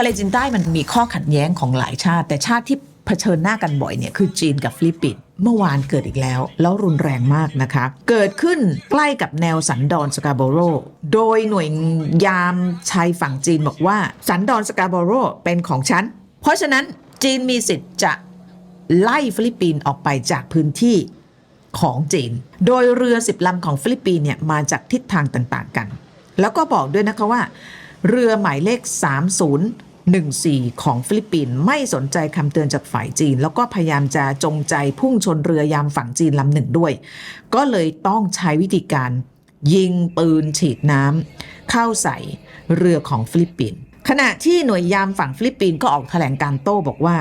ทะเลจีนใต้มันมีข้อขัดแย้งของหลายชาติ แต่ชาติที่เผชิญหน้ากันบ่อยเนี่ยคือจีนกับฟิลิปปินส์เมื่อวานเกิดอีกแล้ว แล้วรุนแรงมากนะคะ เกิดขึ้นใกล้กับแนวสันดอนสกาโบโร โดยหน่วยยามชายฝั่งจีนบอกว่า สันดอนสกาโบโรเป็นของฉัน เพราะฉะนั้นจีนมีสิทธิ์จะไล่ฟิลิปปินส์ออกไปจากพื้นที่ของจีน โดยเรือสิบลำของฟิลิปปินส์เนี่ยมาจากทิศทางต่างๆกัน แล้วก็บอกด้วยนะคะว่า เรือหมายเลข 14 ของฟิลิปปินส์ไม่สนใจคำเตือนจากฝ่ายจีน แล้วก็พยายามจะจงใจพุ่งชนเรือยามฝั่งจีนลำหนึ่งด้วย ก็เลยต้องใช้วิธีการยิงปืนฉีดน้ำเข้าใส่เรือของฟิลิปปินส์ขณะที่หน่วยยามฝั่งฟิลิปปินส์ก็ออกแถลงการโต้บอกว่า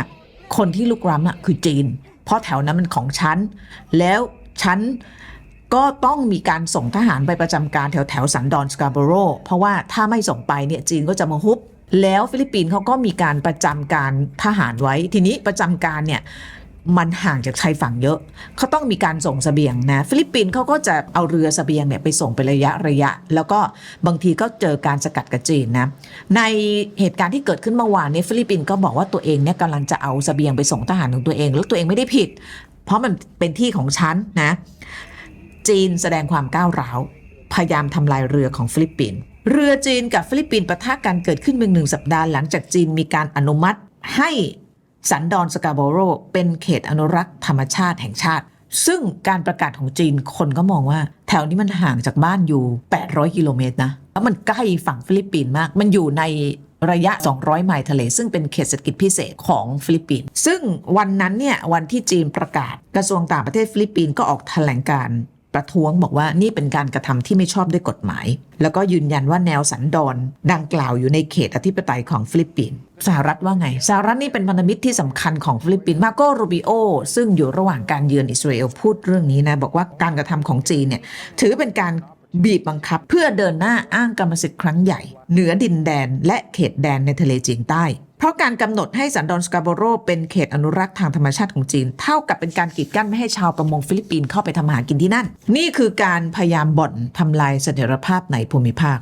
คนที่ลุกล้ำน่ะคือจีน เพราะแถวนั้นมันของฉัน แล้วฉัน ก็ต้องมีการส่งทหารไปประจำการแถวแถวสันดอนสกาโบโรเพราะว่าถ้าไม่ส่งไปเนี่ยจีนก็จะมาฮุบแล้วฟิลิปปินส์เขาก็มีการประจำการทหารไว้ ทีนี้ประจำการเนี่ยมันห่างจากชายฝั่งเยอะ เขาต้องมีการส่งเสบียงนะ ฟิลิปปินส์เขาก็จะเอาเรือเสบียงเนี่ยไปส่งเป็นระยะระยะ แล้วก็บางทีก็เจอการสกัดกับจีนนะ ในเหตุการณ์ที่เกิดขึ้นเมื่อวานนี้ฟิลิปปินส์ก็บอกว่าตัวเองเนี่ยกำลังจะเอาเสบียงไปส่งทหารของตัวเอง แล้วตัวเองไม่ได้ผิด เพราะมันเป็นที่ของฉันนะ จีนแสดงความก้าวร้าว พยายามทำลายเรือของฟิลิปปินส์เรือจีนกับฟิลิปปินส์ปะทะกันเกิดขึ้นเพียงหนึ่งสัปดาห์หลังจากจีนมีการอนุมัติให้สันดอนสกาโบโรเป็นเขตอนุรักษ์ธรรมชาติแห่งชาติ ซึ่งการประกาศของจีนคนก็มองว่า แถวนี้มันห่างจากบ้านอยู่ 800 กิโลเมตรนะแล้วมันใกล้ฝั่งฟิลิปปินส์มาก มันอยู่ในระยะ 200 ไมล์ทะเล ซึ่งเป็นเขตเศรษฐกิจพิเศษของฟิลิปปินส์ซึ่งวันนั้นเนี่ยวันที่จีนประกาศกระทรวงต่างประเทศฟิลิปปินส์ก็ออกแถลงการ ประท้วงบอกว่านี่เป็นการกระทำที่ไม่ชอบด้วยกฎหมาย แล้วก็ยืนยันว่าแนวสันดอนดังกล่าวอยู่ในเขตอธิปไตยของฟิลิปปินส์สหรัฐว่าไงสหรัฐนี่เป็นพันธมิตรที่สำคัญของฟิลิปปินส์มาโกรูบิโอซึ่งอยู่ระหว่างการเยือนอิสราเอลพูดเรื่องนี้นะบอกว่าการกระทำของจีนเนี่ยถือเป็นการบีบบังคับ เพื่อเดินหน้าอ้างกรรมสิทธิ์ครั้งใหญ่ เหนือดินแดนและเขตแดนในทะเลจีนใต้ เพราะการกำหนดให้สันดอนสกาโบโรเป็นเขตอนุรักษ์ทางธรรมชาติของจีน เท่ากับเป็นการกีดกั้นไม่ให้ชาวประมงฟิลิปปินส์เข้าไปทำหากินที่นั่น นี่คือการพยายามบ่อนทำลายเสถียรภาพในภูมิภาค